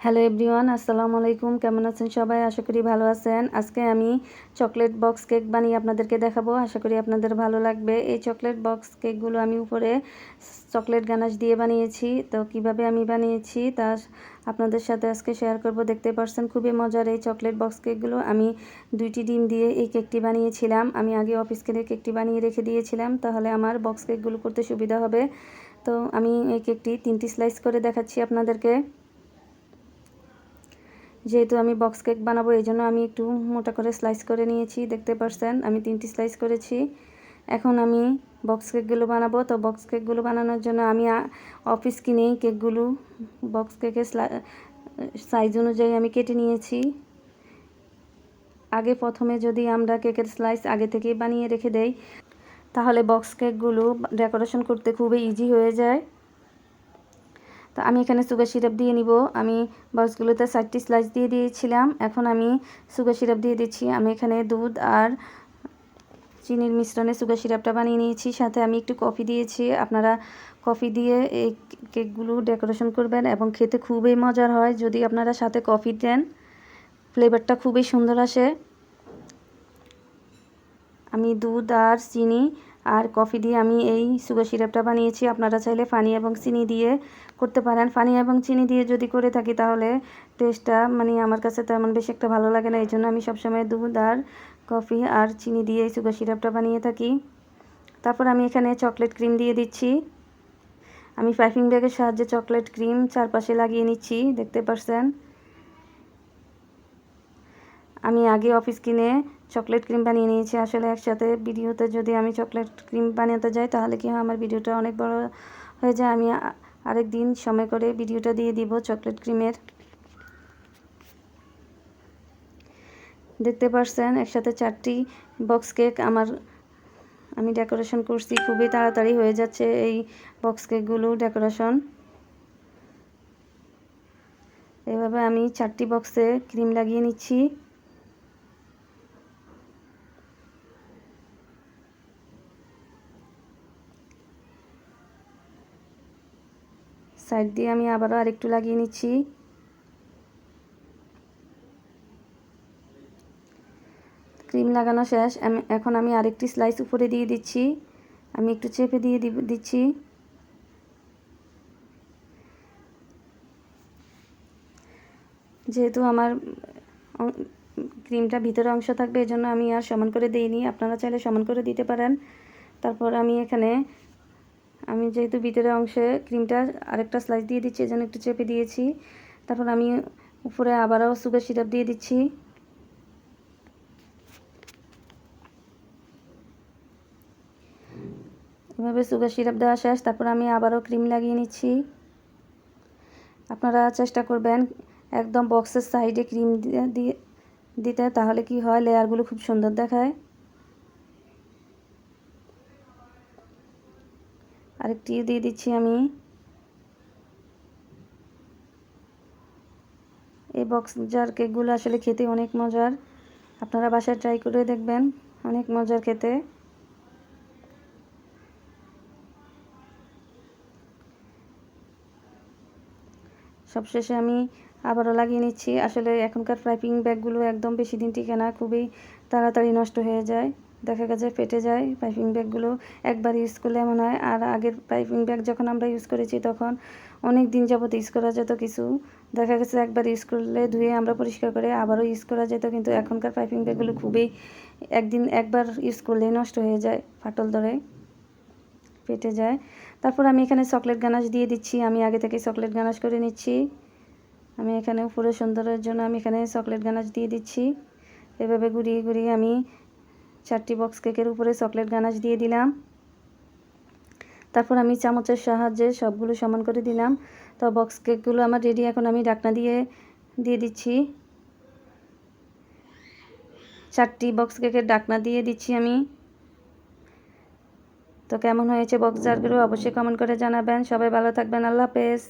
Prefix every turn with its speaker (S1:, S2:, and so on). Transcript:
S1: Hello everyone, আসসালামু আলাইকুম। কেমন আছেন সবাই? আশা করি ভালো আছেন। আজকে আমি চকলেট বক্স কেক বানিয়ে আপনাদেরকে দেখাবো। আশা করি আপনাদের ভালো লাগবে। এই চকলেট বক্স কেকগুলো আমি উপরে চকলেট গানাশ দিয়ে বানিয়েছি। তো কীভাবে আমি বানিয়েছি তা আপনাদের সাথে আজকে শেয়ার করব। দেখতে পারছেন, খুবই মজার এই চকলেট বক্স কেকগুলো। আমি দুইটি ডিম দিয়ে এই কেকটি বানিয়েছিলাম। আমি আগে অফিস কেলে কেকটি বানিয়ে রেখে দিয়েছিলাম। তাহলে আমার বক্স কেকগুলো করতে সুবিধা হবে। তো আমি এই কেকটি তিনটি স্লাইস করে দেখাচ্ছি আপনাদেরকে। যেহেতু আমি বক্স কেক বানাবো, এই জন্য আমি একটু মোটা করে স্লাইস করে নিয়েছি, দেখতে পারছেন? আমি তিনটি স্লাইস করেছি। এখন আমি বক্স কেকগুলো বানাবো। তো বক্স কেকগুলো বানানোর জন্য আমি অফিস কিনেই কেকগুলো বক্স কেকের সাইজ অনুযায়ী আমি কেটে নিয়েছি। আগে প্রথমে যদি আমরা কেকের স্লাইস আগে থেকেই বানিয়ে রেখে দেই, তাহলে বক্স কেকগুলো ডেকোরেশন করতে খুবই ইজি হয়ে যায়। তো আমি এখানে সুগার সিরাপ দিয়ে নিব। আমি বক্সগুলোতে চারটি স্লাইস দিয়ে দিয়েছিলাম। এখন আমি সুগার সিরাপ দিয়ে দিচ্ছি। আমি এখানে দুধ আর চিনির মিশ্রণে সুগার সিরাপটা বানিয়ে নিয়েছি। সাথে আমি একটু কফি দিয়েছি। আপনারা কফি দিয়ে এই কেকগুলো ডেকোরেশন করবেন এবং খেতে খুবই মজার হয়। যদি আপনারা সাথে কফি দেন, ফ্লেভারটা খুবই সুন্দর আসে। আমি দুধ আর চিনি আর কফি দিয়ে আমি এই সুগার সিরাপটা বানিয়েছি। আপনারা চাইলে পানি এবং চিনি দিয়ে করতে পারেন। পানি এবং চিনি দিয়ে যদি করে থাকি তাহলে টেস্টটা মানে আমার কাছে তেমন বেশি একটা ভালো লাগে না। এই জন্য আমি সবসময় দুধ আর কফি আর চিনি দিয়ে এই সুগার সিরাপটা বানিয়ে থাকি। তারপর আমি এখানে চকলেট ক্রিম দিয়ে দিচ্ছি। আমি পাইপিং ব্যাগের সাহায্যে চকলেট ক্রিম চারপাশে লাগিয়ে নিচ্ছি, দেখতে পারছেন? আমি আগে অফিস কিনে চকলেট ক্রিম বানিয়ে নিয়েছি। আসলে একসাথে ভিডিওতে যদি আমি চকলেট ক্রিম বানাতে যাই, তাহলে কি হয়? আমার ভিডিওটা অনেক বড় হয়ে যায়। আমি আরেক দিন সময় করে ভিডিওটা দিয়ে দিব চকলেট ক্রিমের দেখতে পারছেন, একসাথে চারটি বক্স কেক আমার, আমি ডেকোরেশন করছি। খুবই তাড়াতাড়ি হয়ে যাচ্ছে এই বক্স কেকগুলো ডেকোরেশন এভাবে আমি চারটি বক্সে ক্রিম লাগিয়ে নিচ্ছি। সাইড দিয়ে আমি আবারও আরেকটু লাগিয়ে নিচ্ছি। ক্রিম লাগানো শেষ। এখন আমি আরেকটি স্লাইস উপরে দিয়ে দিচ্ছি। আমি একটু চেপে দিয়ে দিচ্ছি। যেহেতু আমার ক্রিমটা ভিতরে অংশ থাকবে এই জন্য আমি আর সমান করে দিইনি। আপনারা চাইলে সমান করে দিতে পারেন। তারপর আমি এখানে আমি যেহেতু ভিতরের অংশে ক্রিমটা আরেকটা স্লাইস দিয়ে দিচ্ছি, এজন্য একটু চেপে দিয়েছি। তারপর আমি উপরে আবারও সুগার সিরাপ দিয়ে দিচ্ছি। এভাবে সুগার সিরাপ দেওয়া শেষ, তারপর আমি আবারও ক্রিম লাগিয়ে নিচ্ছি। আপনারা চেষ্টা করবেন একদম বক্সের সাইডে ক্রিম দিয়ে দিতে, তাহলে কি হয় লেয়ারগুলো খুব সুন্দর দেখায়। আরেকটি দিয়ে দিচ্ছি আমি। এই বক্স জার কেকগুলো আসলে খেতে অনেক মজার। আপনারা বাসায় ট্রাই করে দেখবেন, অনেক মজার খেতে। সবশেষে আমি আবারও লাগিয়ে নিচ্ছি। আসলে এখনকার ফ্রাইপিং ব্যাগগুলো একদম বেশি দিন টিকে না, খুবই তাড়াতাড়ি নষ্ট হয়ে যায়। দেখা গেছে ফেটে যায় পাইপিং ব্যাগগুলো একবার ইউজ করলে এমন হয়। আর আগের পাইপিং ব্যাগ যখন আমরা ইউজ করেছি তখন অনেক দিন যাবত ইউজ করা যেত কিছু। দেখা গেছে একবার ইউজ করলে ধুয়ে আমরা পরিষ্কার করে আবারও ইউজ করা যেত, কিন্তু এখনকার পাইপিং ব্যাগগুলো খুবই একদিন একবার ইউজ করলেই নষ্ট হয়ে যায় ফাটল ধরে ফেটে যায়। তারপর আমি এখানে চকলেট গানাশ দিয়ে দিচ্ছি, আমি আগে থেকে চকলেট গানাশ করে নিচ্ছি। আমি এখানে উপরে সুন্দরের জন্য আমি এখানে চকলেট গানাশ দিয়ে দিচ্ছি। এভাবে ঘুরিয়ে ঘুরিয়ে আমি চারটি বক্স কেকের উপরে চকলেট গানাশ দিয়ে দিলাম। তারপর আমি চামচের সাহায্যে সবগুলো সমান করে দিলাম। তো বক্স কেকগুলো আমার রেডি এখন আমি ডাকনা দিয়ে দিয়ে দিচ্ছি। চারটি বক্স কেকের ডাকনা দিয়ে দিচ্ছি আমি। তো কেমন হয়েছে বক্স জারগুলো অবশ্যই কমেন্ট করে জানাবেন। সবাই ভালো থাকবেন, আল্লাহ হাফেজ।